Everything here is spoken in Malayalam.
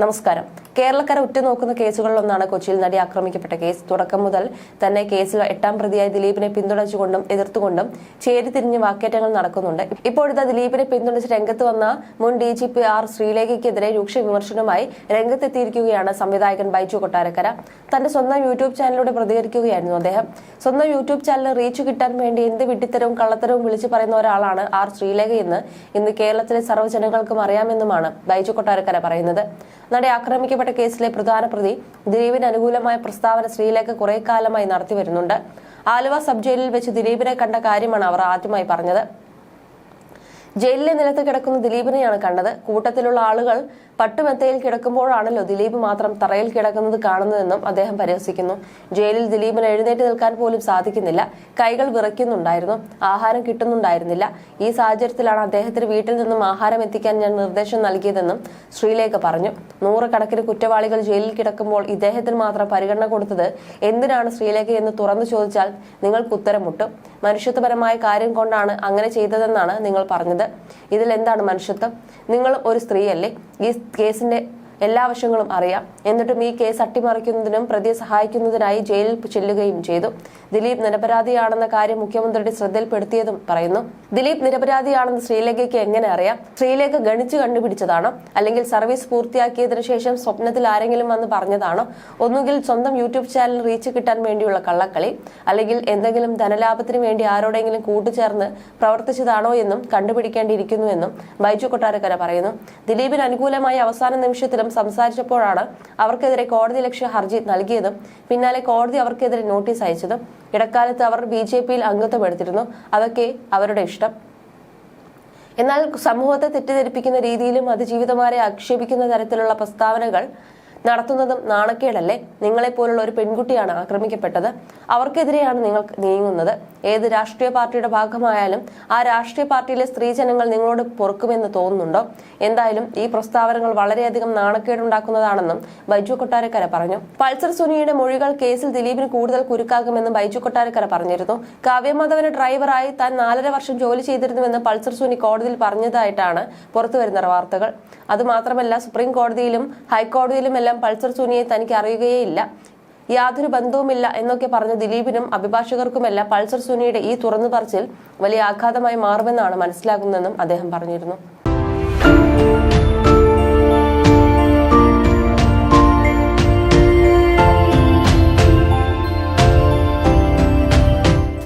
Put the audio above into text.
നമസ്കാരം. കേരളക്കര ഉറ്റുനോക്കുന്ന കേസുകളിലൊന്നാണ് കൊച്ചിയിൽ നടി ആക്രമിക്കപ്പെട്ട കേസ്. തുടക്കം മുതൽ തന്നെ കേസിൽ എട്ടാം പ്രതിയായ ദിലീപിനെ പിന്തുണച്ചുകൊണ്ടും എതിർത്തുകൊണ്ടും ചേരി തിരിഞ്ഞ് വാക്കേറ്റങ്ങൾ നടക്കുന്നുണ്ട്. ഇപ്പോഴത്തെ ദിലീപിനെ പിന്തുണച്ച് രംഗത്ത് വന്ന മുൻ ഡി ജി പി ആർ ശ്രീലേഖയ്ക്കെതിരെ രൂക്ഷ വിമർശനവുമായി രംഗത്തെത്തിയിരിക്കുകയാണ് സംവിധായകൻ ബൈജു കൊട്ടാരക്കര. തന്റെ സ്വന്തം യൂട്യൂബ് ചാനലിലൂടെ പ്രതികരിക്കുകയായിരുന്നു അദ്ദേഹം. സ്വന്തം യൂട്യൂബ് ചാനൽ റീച്ച് കിട്ടാൻ വേണ്ടി എന്ത് വിട്ടിത്തരവും കള്ളത്തരവും വിളിച്ചു പറയുന്ന ഒരാളാണ് ആർ ശ്രീലേഖയെന്ന് ഇന്ന് കേരളത്തിലെ സർവജനങ്ങൾക്കും അറിയാമെന്നുമാണ് ബൈജു കൊട്ടാരക്കര പറയുന്നത്. നടി ആക്രമിക്കപ്പെട്ട കേസിലെ പ്രധാന പ്രതി ദിലീപിന് അനുകൂലമായ പ്രസ്താവന ശ്രീലേഖ കുറെ കാലമായി നടത്തിവരുന്നുണ്ട്. ആലുവ സബ് ജയിലിൽ വെച്ച് ദിലീപിനെ കണ്ട കാര്യമാണ് അവർ ആദ്യമായി പറഞ്ഞത്. ജയിലിലെ നിലത്ത് കിടക്കുന്ന ദിലീപിനെയാണ് കണ്ടത്. കൂട്ടത്തിലുള്ള ആളുകൾ പട്ടുമെത്തയിൽ കിടക്കുമ്പോഴാണല്ലോ ദിലീപ് മാത്രം തറയിൽ കിടക്കുന്നത് കാണുന്നതെന്നും അദ്ദേഹം പരിഹസിക്കുന്നു ജയിലിൽ ദിലീപിന് എഴുന്നേറ്റ് നിൽക്കാൻ പോലും സാധിക്കുന്നില്ല. കൈകൾ വിറയ്ക്കുന്നുണ്ടായിരുന്നു. ആഹാരം കിട്ടുന്നുണ്ടായിരുന്നില്ല. ഈ സാഹചര്യത്തിലാണ് അദ്ദേഹത്തിന് വീട്ടിൽ നിന്നും ആഹാരം എത്തിക്കാൻ ഞാൻ നിർദ്ദേശം നൽകിയതെന്നും ശ്രീലേഖ പറഞ്ഞു. നൂറുകണക്കിന് കുറ്റവാളികൾ ജയിലിൽ കിടക്കുമ്പോൾ ഇദ്ദേഹത്തിന് മാത്രം പരിഗണന കൊടുത്തത് എന്തിനാണ് ശ്രീലേഖ എന്ന് തുറന്നു ചോദിച്ചാൽ നിങ്ങൾക്ക് ഉത്തരം മുട്ടും മനുഷ്യത്വപരമായ കാര്യം കൊണ്ടാണ് അങ്ങനെ ചെയ്തതെന്നാണ് നിങ്ങൾ പറഞ്ഞത്. ഇതിൽ എന്താണ് മനുഷ്യത്വം? നിങ്ങൾ ഒരു സ്ത്രീയല്ലേ? ഈ കേസിന്റെ എല്ലാ വശങ്ങളും അറിയാം. എന്നിട്ടും ഈ കേസ് അട്ടിമറിക്കുന്നതിനും പ്രതിയെ സഹായിക്കുന്നതിനായി ജയിലിൽ ചെല്ലുകയും ചെയ്തു. ദിലീപ് നിരപരാധിയാണെന്ന കാര്യം മുഖ്യമന്ത്രിയുടെ ശ്രദ്ധയിൽപ്പെടുത്തിയതും പറയുന്നു. ദിലീപ് നിരപരാധിയാണെന്ന് ശ്രീലേഖയ്ക്ക് എങ്ങനെ അറിയാം? ശ്രീലേഖ ഗണിച്ചു കണ്ടുപിടിച്ചതാണോ? അല്ലെങ്കിൽ സർവീസ് പൂർത്തിയാക്കിയതിനു ശേഷം സ്വപ്നത്തിൽ ആരെങ്കിലും വന്ന് പറഞ്ഞതാണോ? ഒന്നുകിൽ സ്വന്തം യൂട്യൂബ് ചാനൽ റീച്ച് കിട്ടാൻ വേണ്ടിയുള്ള കള്ളക്കളി അല്ലെങ്കിൽ എന്തെങ്കിലും ധനലാഭത്തിന് വേണ്ടി ആരോടെങ്കിലും കൂട്ടുചേർന്ന് പ്രവർത്തിച്ചതാണോ എന്നും കണ്ടുപിടിക്കേണ്ടിയിരിക്കുന്നുവെന്നും ബൈജു കൊട്ടാരക്കര പറയുന്നു. ദിലീപിന് അനുകൂലമായി അവസാന നിമിഷത്തിലും സംസാരിച്ചപ്പോഴാണ് അവർക്കെതിരെ കോടതി ലക്ഷ്യ ഹർജി നൽകിയതും പിന്നാലെ കോടതി അവർക്കെതിരെ നോട്ടീസ് അയച്ചതും. ഇടക്കാലത്ത് അവർ ബി ജെ പിയിൽ അംഗത്വം എടുത്തിരുന്നു. അതൊക്കെ അവരുടെ ഇഷ്ടം. എന്നാൽ സമൂഹത്തെ തെറ്റിദ്ധരിപ്പിക്കുന്ന രീതിയിലും അതിജീവിതമാരെ ആക്ഷേപിക്കുന്ന തരത്തിലുള്ള പ്രസ്താവനകൾ നടത്തുന്നതും നാണക്കേടല്ലേ? നിങ്ങളെപ്പോലുള്ള ഒരു പെൺകുട്ടിയാണ് ആക്രമിക്കപ്പെട്ടത്. അവർക്കെതിരെയാണ് നിങ്ങൾ നീങ്ങുന്നത്. ഏത് രാഷ്ട്രീയ പാർട്ടിയുടെ ഭാഗമായാലും ആ രാഷ്ട്രീയ പാർട്ടിയിലെ സ്ത്രീജനങ്ങൾ നിങ്ങളോട് പൊറുക്കുമെന്ന് തോന്നുന്നുണ്ടോ? എന്തായാലും ഈ പ്രസ്താവനകൾ വളരെയധികം നാണക്കേടുണ്ടാക്കുന്നതാണെന്നും ബൈജു കൊട്ടാരക്കര പറഞ്ഞു. പൾസർ സുനിയുടെ മൊഴികൾ കേസിൽ ദിലീപിന് കൂടുതൽ കുരുക്കാകുമെന്നും ബൈജു കൊട്ടാരക്കര പറഞ്ഞിരുന്നു. കാവ്യമാധവന് ഡ്രൈവറായി താൻ നാലര വർഷം ജോലി ചെയ്തിരുന്നുവെന്ന് പൾസർ സുനി കോടതിയിൽ പറഞ്ഞതായിട്ടാണ് പുറത്തുവരുന്ന വാർത്തകൾ. അതുമാത്രമല്ല സുപ്രീം കോടതിയിലും ഹൈക്കോടതിയിലും എല്ലാം ഇതെല്ലാം പൾസർ സുനിയെ തനിക്ക് അറിയുകയേയില്ല. യാതൊരു ബന്ധവുമില്ല എന്നൊക്കെ പറഞ്ഞ ദിലീപിനും അഭിഭാഷകർക്കുമെല്ലാം പൾസർ സുനിയുടെ ഈ തുറന്നു പറച്ചിൽ വലിയ ആഘാതമായി മാറുമെന്നാണ് മനസ്സിലാകുന്നതെന്നും അദ്ദേഹം പറഞ്ഞിരുന്നു.